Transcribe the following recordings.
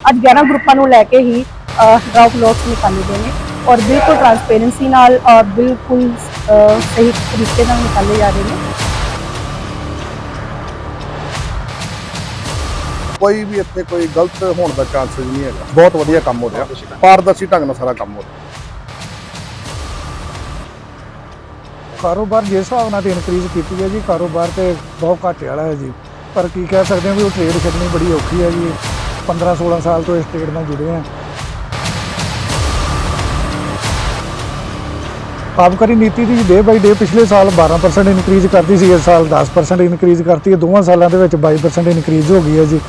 ਅੱਜ 11 ਗਰੁੱਪਾਂ ਨੂੰ ਲੈ ਕੇ ਹੀ ਡਰਾਪ ਲੋਟਸ ਨਿਕਾਲੇ ਗਏ ਨੇ ਔਰ ਬਿਲਕੁਲ ਟਰਾਂਸਪੇਰੈਂਸੀ ਨਾਲ ਔਰ ਬਿਲਕੁਲ ਸਹੀ ਤਰੀਕੇ ਨਾਲ ਨਿਕਾਲੇ ਜਾ ਰਹੇ ਨੇ। ਕੋਈ ਵੀ ਇੱਥੇ ਕੋਈ ਗਲਤ ਹੋਣ ਦਾ ਚਾਂਸਸ ਨਹੀਂ ਹੈਗਾ। ਬਹੁਤ ਵਧੀਆ ਕੰਮ ਹੋ ਰਿਹਾ। ਪਾਰਦਰਸ਼ੀ ਢੰਗ ਨਾਲ ਸਾਰਾ ਕੰਮ ਹੋ ਰਿਹਾ। ਕਾਰੋਬਾਰ ਜਿਸ ਹਿਸਾਬ ਨਾਲ ਤੇ ਇਨਕਰੀਜ਼ ਕੀਤੀ ਹੈ ਜੀ ਕਾਰੋਬਾਰ ਤੇ ਬਹੁਤ ਘਾਟੇ ਵਾਲਾ ਹੈ ਜੀ। ਪਰ ਕੀ ਕਹਿ ਸਕਦੇ ਹਾਂ ਵੀ ਉਹ ਟ੍ਰੇਡ ਛੱਡਣੀ ਬੜੀ ਔਖੀ ਹੈ ਜੀ। 15 16 ਸਾਲ ਤੋਂ ਇਸ ਟ੍ਰੇਡ ਨਾਲ ਜੁੜੇ ਹਾਂ। ਆਬਕਾਰੀ ਨੀਤੀ ਦੀ ਡੇ ਬਾਈ ਡੇ ਪਿਛਲੇ ਸਾਲ 12% ਇਨਕਰੀਜ਼ ਕਰਦੀ ਸੀ, ਇਸ ਸਾਲ 10% ਇਨਕਰੀਜ਼ ਕਰਤੀ ਹੈ। ਦੋਵਾਂ ਸਾਲਾਂ ਦੇ ਵਿੱਚ 22% ਇਨਕਰੀਜ਼ ਹੋ ਗਈ ਹੈ ਜੀ।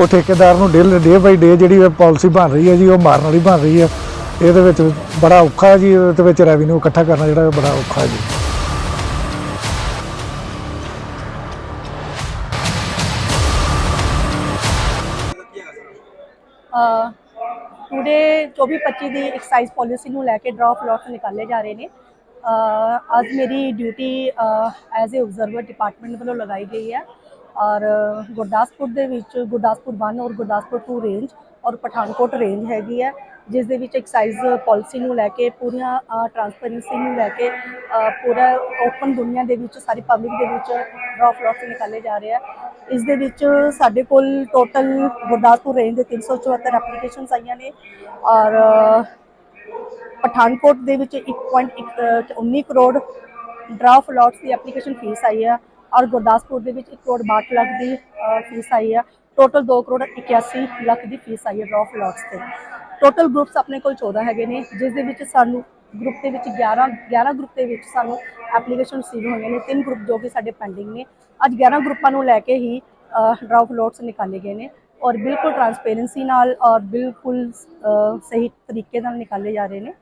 ਉਹ ਠੇਕੇਦਾਰ ਨੂੰ ਡੇ ਡੇ ਬਾਈ ਡੇ ਜਿਹੜੀ ਪਾਲਿਸੀ ਬਣ ਰਹੀ ਹੈ ਜੀ, ਉਹ ਮਾਰਨ ਵਾਲੀ ਬਣ ਰਹੀ ਹੈ। ਇਹਦੇ ਵਿੱਚ ਬੜਾ ਔਖਾ ਜੀ, ਇਹਦੇ ਵਿੱਚ ਰੈਵਨਿਊ ਇਕੱਠਾ ਕਰਨਾ ਜਿਹੜਾ ਬੜਾ ਔਖਾ ਜੀ। ਪੂਰੇ 24-25 ਦੀ ਐਕਸਾਈਜ਼ ਪਾਲਿਸੀ ਨੂੰ ਲੈ ਕੇ ਡਰਾਪ ਫਲੋਟ ਨਿਕਾਲੇ ਜਾ ਰਹੇ ਨੇ। ਅੱਜ ਮੇਰੀ duty as a observer department ਵੱਲੋਂ ਲਗਾਈ ਗਈ ਹੈ। ਔਰ ਗੁਰਦਾਸਪੁਰ ਦੇ ਵਿੱਚ ਗੁਰਦਾਸਪੁਰ 1 ਔਰ ਗੁਰਦਾਸਪੁਰ 2 ਰੇਂਜ ਔਰ ਪਠਾਨਕੋਟ ਰੇਂਜ ਹੈਗੀ ਹੈ ਜਿਸ ਦੇ ਵਿੱਚ ਐਕਸਾਈਜ਼ ਪਾਲਿਸੀ ਨੂੰ ਲੈ ਕੇ, ਪੂਰੀਆਂ ਟਰਾਂਸਪੇਰੈਂਸੀ ਨੂੰ ਲੈ ਕੇ ਪੂਰਾ ਓਪਨ ਦੁਨੀਆ ਦੇ ਵਿੱਚ, ਸਾਰੀ ਪਬਲਿਕ ਦੇ ਵਿੱਚ ਡਰਾਪ ਲੋਟਸ ਨਿਕਾਲੇ ਜਾ ਰਹੇ ਆ। ਇਸ ਦੇ ਵਿੱਚ ਸਾਡੇ ਕੋਲ ਟੋਟਲ ਗੁਰਦਾਸਪੁਰ ਰੇਂਜ ਦੇ 374 ਐਪਲੀਕੇਸ਼ਨਸ ਆਈਆਂ ਨੇ ਔਰ ਪਠਾਨਕੋਟ ਦੇ ਵਿੱਚ 1.19 ਕਰੋੜ ਡਰਾਫਟ ਲੋਟਸ ਦੀ ਐਪਲੀਕੇਸ਼ਨ ਫੀਸ ਆਈ ਆ ਔਰ ਗੁਰਦਾਸਪੁਰ ਦੇ ਵਿੱਚ 1 ਕਰੋੜ 62 ਲੱਖ ਦੀ ਫੀਸ ਆਈ ਆ। ਟੋਟਲ 2 ਕਰੋੜ 81 ਲੱਖ ਦੀ ਫੀਸ ਆਈ ਹੈ ਡਰਾਫਟ ਲੋਟਸ ਤੇ। ਟੋਟਲ ਗਰੁੱਪਸ ਆਪਣੇ ਕੋਲ 14 ਹੈਗੇ ਨੇ, ਜਿਸ ਦੇ ਵਿੱਚ ਸਾਨੂੰ ਗਰੁੱਪ ਦੇ ਵਿੱਚ 11 11 ਗਰੁੱਪ ਦੇ ਵਿੱਚ ਸਾਨੂੰ ਐਪਲੀਕੇਸ਼ਨ ਰਿਸੀਵ ਹੋਈਆਂ ਨੇ। ਤਿੰਨ ਗਰੁੱਪ ਜੋ ਕਿ ਸਾਡੇ ਪੈਂਡਿੰਗ ਨੇ। ਅੱਜ 11 ਗਰੁੱਪਾਂ ਨੂੰ ਲੈ ਕੇ ਹੀ ਡਰਾਫਟ ਲੋਟਸ ਨਿਕਾਲੇ ਗਏ ਨੇ ਔਰ ਬਿਲਕੁਲ ਟਰਾਂਸਪੇਰੈਂਸੀ ਨਾਲ ਔਰ ਬਿਲਕੁਲ ਸਹੀ ਤਰੀਕੇ ਨਾਲ ਨਿਕਾਲੇ ਜਾ ਰਹੇ ਨੇ।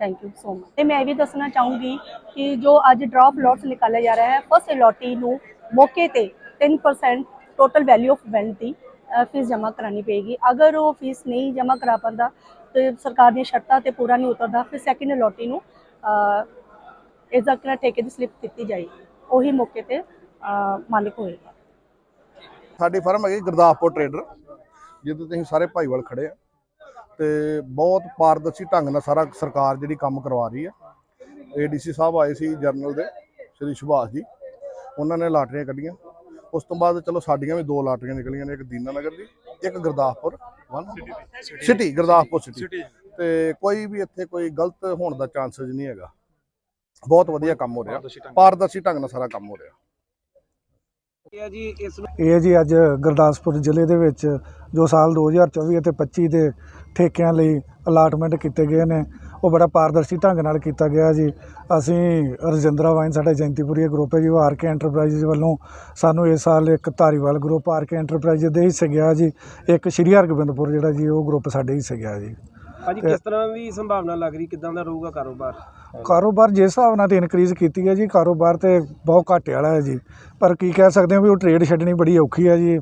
ਥੈਂਕ ਯੂ ਸੋ ਮਚ ਤੇ ਮੈਂ ਇਹ ਵੀ ਦੱਸਣਾ ਚਾਹੂੰਗੀ ਕਿ ਜੋ ਅੱਜ ਡਰਾਪ ਲੋਟਸ ਨਿਕਾਲਿਆ ਜਾ ਰਿਹਾ ਹੈ ਫਸਟ ਅਲੋਟੀ ਨੂੰ ਮੌਕੇ ਤੇ 10% ਟੋਟਲ ਵੈਲਿਊ ਆਫ ਵੈਲਥ ਦੀ ਫੀਸ ਜਮ੍ਹਾਂ ਕਰਾਣੀ ਪਏਗੀ। ਅਗਰ ਉਹ ਫੀਸ ਨਹੀਂ ਜਮ੍ਹਾਂ ਕਰਾ ਪਾਉਂਦਾ ਤੇ ਸਰਕਾਰ ਦੀਆਂ ਸ਼ਰਤਾਂ ਤੇ ਪੂਰਾ ਨਹੀਂ ਉਤਰਦਾ ਫਿਰ ਸੈਕਿੰਡ ਅਲੋਟੀ ਨੂੰ ਅ, ਇਸ ਦਾ ਕਿਹੜਾ ਠੇਕੇ ਦੀ ਸਲਿੱਪ ਦਿੱਤੀ ਜਾਏਗੀ। ਉਹੀ ਮੌਕੇ ਤੇ ਅ, ਮਾਲਿਕ ਹੋਏਗਾ। ਸਾਡੀ ਫਰਮ ਹੈਗੀ ਗੁਰਦਾਸਪੁਰ ਟਰੇਡਰ ਜਿਹਦੇ ਤੁਸੀਂ ਸਾਰੇ ਭਾਈਵਾਲ ਖੜੇ ਆ। ਤੇ ਬਹੁਤ ਪਾਰਦਰਸ਼ੀ ਢੰਗ ਨਾਲ ਸਾਰਾ ਸਰਕਾਰ ਜਿਹੜੀ ਕੰਮ ਕਰਵਾ ਰਹੀ ਹੈ ਏਡੀਸੀ ਸਾਹਿਬ ਆਏ ਸੀ ਜਰਨਲ ਦੇ ਸ਼੍ਰੀ ਸੁਭਾਸ਼ ਜੀ। ਉਹਨਾਂ ਨੇ ਲਾਟਰੀਆਂ ਕੱਢੀਆਂ। ਉਸ ਤੋਂ ਬਾਅਦ ਚਲੋ ਸਾਡੀਆਂ ਵੀ ਦੋ ਲਾਟਰੀਆਂ ਨਿਕਲੀਆਂ ਨੇ ਇੱਕ ਦੀਨਾ ਨਗਰ ਦੀ ਇੱਕ ਗੁਰਦਾਸਪੁਰ ਸਿਟੀ ਗੁਰਦਾਸਪੁਰ ਸਿਟੀ ਤੇ ਕੋਈ ਵੀ ਇੱਥੇ ਕੋਈ ਗਲਤ ਹੋਣ ਦਾ ਚਾਂਸਸ ਨਹੀਂ ਹੈਗਾ। ਬਹੁਤ ਵਧੀਆ ਕੰਮ ਹੋ ਰਿਹਾ। ਪਾਰਦਰਸ਼ੀ ਢੰਗ ਨਾਲ। ਸਾਰਾ ਕੰਮ ਹੋ ਰਿਹਾ। ਇਹ ਜੀ ਇਸ ਜੀ ਅੱਜ ਗੁਰਦਾਸਪੁਰ ਜ਼ਿਲ੍ਹੇ ਦੇ ਵਿੱਚ ਜੋ ਸਾਲ 2024 ਅਤੇ 25 ਦੇ ਠੇਕਿਆਂ ਲਈ ਅਲਾਟਮੈਂਟ ਕੀਤੇ ਗਏ ਨੇ। ਉਹ ਬੜਾ ਪਾਰਦਰਸ਼ੀ ਢੰਗ ਨਾਲ ਕੀਤਾ ਗਿਆ ਜੀ। ਅਸੀਂ ਰਜਿੰਦਰਾ ਵਾਈਨ ਸਾਡਾ ਜੈਂਤੀਪੁਰੀ ਗਰੁੱਪ ਹੈ ਜੀ ਉਹ ਆਰ ਕੇ ਐਂਟਰਪ੍ਰਾਈਜ਼ ਵੱਲੋਂ ਸਾਨੂੰ ਇਸ ਸਾਲ ਇੱਕ Dhariwal group R K enterprise ਦੇ ਹਿੱਸੇ ਗਿਆ ਜੀ। ਇੱਕ ਸ਼੍ਰੀ ਹਰਗੋਬਿੰਦਪੁਰ ਜਿਹੜਾ ਜੀ ਉਹ ਗਰੁੱਪ ਸਾਡੇ ਹਿੱਸੇ ਗਿਆ ਜੀ। ਭਾਜੀ ਕਿਸ ਤਰ੍ਹਾਂ ਦੀ ਸੰਭਾਵਨਾ ਲੱਗ ਰਹੀ? ਕਿਦਾਂ ਦਾ ਰਹੂਗਾ ਕਾਰੋਬਾਰ? ਕਾਰੋਬਾਰ ਜਿਸ ਹਿਸਾਬ ਨਾਲ ਤੇ ਇਨਕਰੀਜ਼ ਕੀਤੀ ਹੈ ਜੀ ਕਾਰੋਬਾਰ ਤੇ ਬਹੁਤ ਘਾਟੇ ਵਾਲਾ ਹੈ ਜੀ। ਪਰ ਕੀ ਕਹਿ ਸਕਦੇ ਹਾਂ ਵੀ ਉਹ ਟ੍ਰੇਡ ਛੱਡਣੀ ਬੜੀ ਔਖੀ ਹੈ ਜੀ।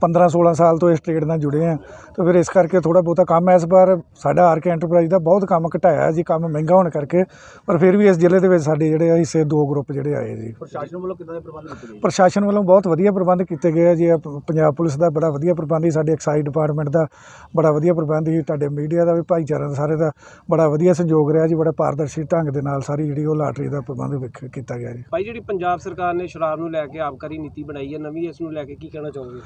15 16 ਸਾਲ ਤੋਂ ਇਸ ਟ੍ਰੇਡ ਨਾਲ ਜੁੜੇ ਆ ਤੇ ਫਿਰ ਇਸ ਕਰਕੇ ਥੋੜਾ ਬਹੁਤਾ ਕੰਮ ਇਸ ਵਾਰ ਸਾਡਾ ਆਰਕੇ ਐਂਟਰਪ੍ਰਾਈਜ਼ ਦਾ ਬਹੁਤ ਕੰਮ ਘਟਾਇਆ ਹੈ ਜੀ ਕੰਮ ਮਹਿੰਗਾ ਹੋਣ ਕਰਕੇ। ਪਰ ਫਿਰ ਵੀ ਇਸ ਜ਼ਿਲ੍ਹੇ ਦੇ ਵਿੱਚ ਸਾਡੇ ਜਿਹੜੇ ਆ ਹਿੱਸੇ ਦੋ ਗਰੁੱਪ ਜਿਹੜੇ ਆਏ ਜੀ। ਪ੍ਰਸ਼ਾਸਨ ਵੱਲੋਂ ਕਿਦਾਂ ਦੇ ਪ੍ਰਬੰਧ ਕੀਤੇ ਗਏ? ਪ੍ਰਸ਼ਾਸਨ ਵੱਲੋਂ ਬਹੁਤ ਵਧੀਆ ਪ੍ਰਬੰਧ ਕੀਤੇ ਗਏ ਆ ਜੀ। ਪੰਜਾਬ ਪੁਲਿਸ ਦਾ ਬੜਾ ਵਧੀਆ ਪ੍ਰਬੰਧ ਸੀ ਸਾਡੇ ਐਕਸਾਈਜ਼ ਡਿਪਾਰਟਮੈਂਟ ਦਾ ਬੜਾ ਵਧੀਆ ਪ੍ਰਬੰਧ ਸੀ ਤੁਹਾਡੇ ਮੀਡੀਆ ਦਾ ਵੀ ਭਾਈਚਾਰਾ ਦਾ ਸਾਰੇ ਦਾ ਬੜਾ ਵਧੀਆ ਸਹਿਯੋਗ ਰਿਹਾ ਜੀ ਬੜਾ ਪਾਰਦਰਸ਼ੀ ਢੰਗ ਦੇ ਨਾਲ ਸਾਰੀ ਜਿਹੜੀ ਉਹ ਲਾਟਰੀ ਦਾ ਪ੍ਰਬੰਧ ਕੀਤਾ ਗਿਆ ਜੀ। ਭਾਈ ਜਿਹੜੀ ਪੰਜਾਬ ਸਰਕਾਰ ਨੇ ਸ਼ਰਾਬ ਨੂੰ ਲੈ ਕੇ ਆਬਕਾਰੀ ਨੀਤੀ ਬਣਾਈ ਹੈ ਨਵੀਂ ਇਸ ਨੂੰ ਲੈ ਕੇ ਕੀ ਕਹਿਣਾ ਚਾਹੋਗੇ?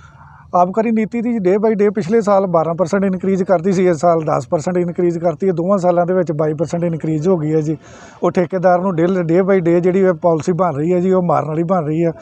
ਆਬਕਾਰੀ ਨੀਤੀ ਦੀ ਡੇ ਬਾਈ ਡੇ ਪਿਛਲੇ ਸਾਲ 12% ਇਨਕਰੀਜ਼ ਕਰਤੀ ਸੀ, ਇਸ ਸਾਲ 10% ਇਨਕਰੀਜ਼ ਕਰਤੀ ਹੈ। ਦੋਵਾਂ ਸਾਲਾਂ ਦੇ ਵਿੱਚ 22% ਇਨਕਰੀਜ਼ ਹੋ ਗਈ ਹੈ ਜੀ। ਉਹ ਠੇਕੇਦਾਰ ਨੂੰ ਡੇ ਡੇ ਬਾਈ ਡੇ ਜਿਹੜੀ ਪਾਲਿਸੀ ਬਣ ਰਹੀ ਹੈ ਜੀ, ਉਹ ਮਾਰਨ ਵਾਲੀ ਬਣ ਰਹੀ ਹੈ।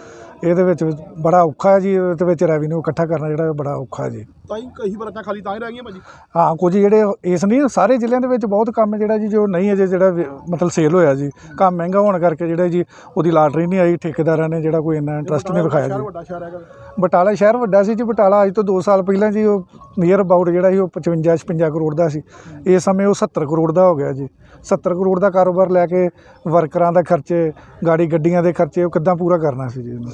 ਇਹਦੇ ਵਿੱਚ ਬੜਾ ਔਖਾ ਹੈ ਜੀ ਇਹਦੇ ਵਿੱਚ ਰੈਵਨਿਊ ਇਕੱਠਾ ਕਰਨਾ ਜਿਹੜਾ ਬੜਾ ਔਖਾ ਹੈ ਜੀ। ਤਾਂ ਹੀ ਕਈ ਬਰਾਤਾਂ ਖਾਲੀ ਤਾਂ ਹੀ ਰਹਿ ਗਈਆਂ ਭਾਜੀ। ਹਾਂ ਕੁਝ ਜਿਹੜੇ ਇਸ ਨਹੀਂ ਸਾਰੇ ਜ਼ਿਲ੍ਹਿਆਂ ਦੇ ਵਿੱਚ ਬਹੁਤ ਕੰਮ ਜਿਹੜਾ ਜੀ ਜੋ ਨਹੀਂ ਅਜੇ ਜਿਹੜਾ ਵੀ- ਮਤਲਬ ਸੇਲ ਹੋਇਆ ਜੀ ਕੰਮ ਮਹਿੰਗਾ ਹੋਣ ਕਰਕੇ ਜਿਹੜਾ ਜੀ ਉਹਦੀ ਲਾਟਰੀ ਨਹੀਂ ਆਈ ਠੇਕੇਦਾਰਾਂ ਨੇ ਜਿਹੜਾ ਕੋਈ ਇੰਨਾ ਇੰਟਰਸਟ ਨਹੀਂ ਵਿਖਾਇਆ ਜੀ। ਵੱਡਾ ਸ਼ਹਿਰ ਹੈਗਾ ਬਟਾਲਾ ਸ਼ਹਿਰ ਵੱਡਾ ਸੀ ਜੀ ਬਟਾਲਾ ਅੱਜ ਤੋਂ 2 ਸਾਲ ਪਹਿਲਾਂ ਜੀ ਉਹ ਨੀਅਰ ਅਬਾਊਟ ਜਿਹੜਾ ਸੀ ਉਹ 55 56 ਕਰੋੜ ਦਾ ਸੀ। ਇਸ ਸਮੇਂ ਉਹ 70 ਕਰੋੜ ਦਾ ਹੋ ਗਿਆ ਜੀ। 70 ਕਰੋੜ ਦਾ ਕਾਰੋਬਾਰ ਲੈ ਕੇ ਵਰਕਰਾਂ ਦਾ ਖਰਚੇ ਗਾੜੀ ਗੱਡੀਆਂ ਦੇ ਖਰਚੇ ਉਹ ਕਿੱਦਾਂ ਪੂਰਾ ਕਰਨਾ ਸੀ ਜੀ ਇਹਨੂੰ?